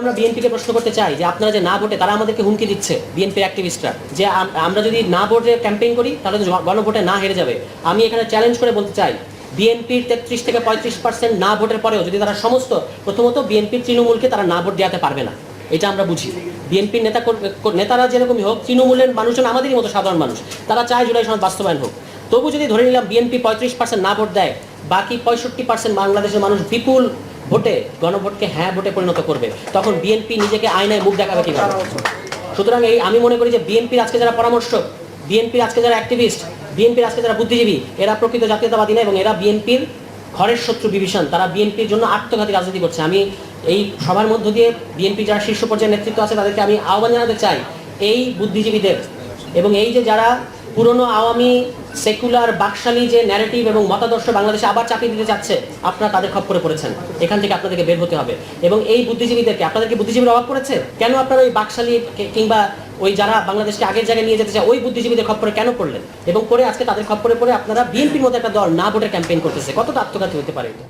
আমরা বিএনপিকে প্রশ্ন করতে চাই যে আপনারা যে না ভোটে, তারা আমাদেরকে হুমকি দিচ্ছে বিএনপির অ্যাক্টিভিস্টরা যে আমরা যদি না ভোটে ক্যাম্পেইন করি, তাহলে গণভোটে না হেরে যাবে। আমি এখানে চ্যালেঞ্জ করে বলতে চাই বিএনপির তেত্রিশ থেকে পঁয়ত্রিশ পার্সেন্ট না ভোটের পরেও যদি তারা সমস্ত, প্রথমত বিএনপির তৃণমূলকে তারা না ভোট দেওয়াতে পারবে না। এটা আমরা বুঝি। বিএনপির নেতা নেতারা যেরকমই হোক, তৃণমূলের মানুষজন আমাদেরই মতো সাধারণ মানুষ। তারা চায় জুলাই সনদ বাস্তবায়ন হোক। তবু যদি ধরে নিলাম বিএনপি পঁয়ত্রিশ পার্সেন্ট না ভোট দেয়, বাকি পঁয়ষট্টি পার্সেন্ট বাংলাদেশের মানুষ বিপুল ভোটে, গণভোটকে হ্যাঁ ভোটে পরিণত করবে। তখন বিএনপি নিজেকে আয়নায় মুখ দেখাবে কীভাবে? সুতরাং এই আমি মনে করি যে বিএনপির আজকে যারা পরামর্শক বিএনপির আজকে যারা অ্যাক্টিভিস্ট বিএনপির আজকে যারা বুদ্ধিজীবী, এরা প্রকৃত জাতীয়তাবাদী না এবং এরা বিএনপির ঘরের শত্রু বিভীষণ। তারা বিএনপির জন্য আত্মঘাতী রাজনীতি করছে। আমি এই সবার মধ্য দিয়ে বিএনপি যারা শীর্ষ পর্যায়ের নেতৃত্ব আছে, তাদেরকে আমি আহ্বান জানাতে চাই, এই বুদ্ধিজীবীদের এবং এই যে যারা পুরনো আওয়ামী সেকুলার বাকশালী যে ন্যারেটিভ এবং মতাদর্শ বাংলাদেশে আবার চাপিয়ে দিতে চাচ্ছে, আপনারা তাদের খপ্পরে পড়েছেন। এখান থেকে আপনাদেরকে বের হতে হবে। এবং এই বুদ্ধিজীবীদেরকে আপনাদেরকে বুদ্ধিজীবীর অভাব পড়েছে কেন আপনারা ওই বাকশালী কিংবা ওই যারা বাংলাদেশকে আগের জায়গায় নিয়ে যেতে চায়, ওই বুদ্ধিজীবীদের খপ্পরে কেন পড়লেন? এবং করে আজকে তাদের খপ্পরে পড়ে আপনারা বিএনপির মতো একটা দল না ভোটের ক্যাম্পেইন করতেছে। কতটা আত্মঘাতী হতে পারে এটা?